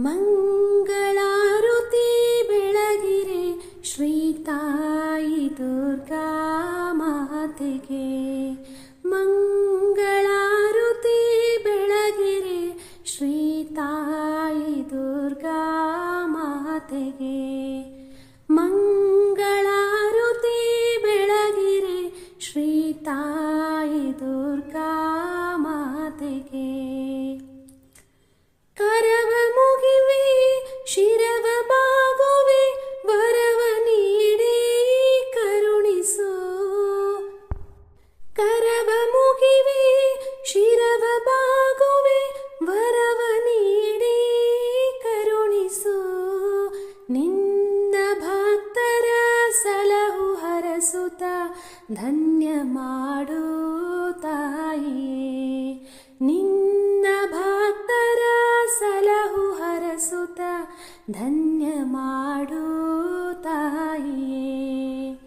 ಮಂಗಳಾರುತಿ ಬೆಳಗಿರಿ ಶ್ರೀ ತಾಯಿ ದುರ್ಗಾ ಮಾತೆಗೆ. ಮಂಗಳಾರುತಿ ಬೆಳಗಿರಿ ಶ್ರೀ ತಾಯಿ ದುರ್ಗಾ ಮಾತೆಗೆ. ಮಂಗಳಾರುತಿ ಬೆಳಗಿರಿ ಶ್ರೀ ತಾಯಿ ದುರ್ಗಾ ಮಾತೆಗೆ. ಧನ್ಯ ಮಾಡು ತಾಯಿ. ನಿನ್ನ ಭಕ್ತರ ಸಲಹು ಹರಸುತ ಧನ್ಯ ಮಾಡು ತಾಯಿ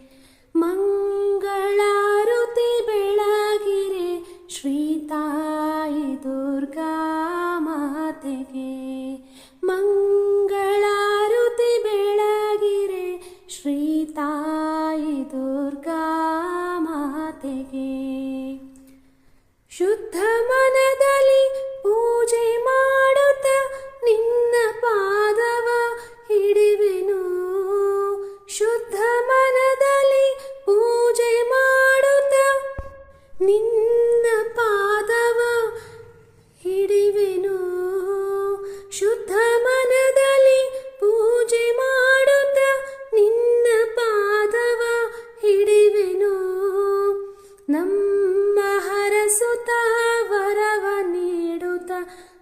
ಮಂಗಳಾರುತಿ ಬೆಳಗಿರೆ ಶ್ರೀ ತಾಯಿ ದುರ್ಗಾ ಮಾತೆಗೆ. ಮಂಗಳಾರುತಿ ಬೆಳಗಿರೆ ಶ್ರೀ शुद्धमन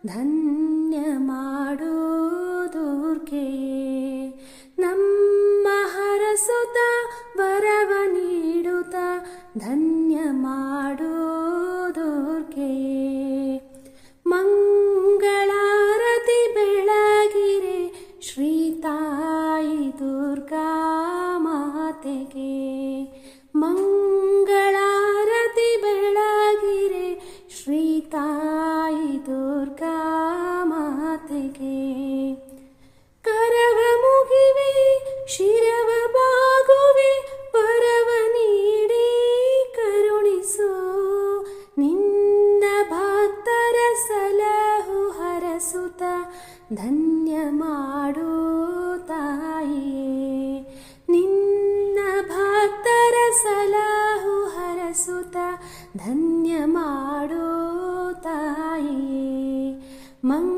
ಧನ್ಯ ಮಾಡು ದುರ್ಗೆಯೇ ನಮ್ಮ ಹರಸುತ್ತ ವರವ ನೀಡುತ್ತ ಧನ್ಯ ಮಾಡು ಧನ್ಯ ಮಾಡು ತಾಯಿಯೇ ನಿನ್ನ ಭಕ್ತರ ಸಲಹು ಹರಸುತ್ತ ಧನ್ಯ ಮಾಡು ತಾಯಿಯೇ ಮಂಗ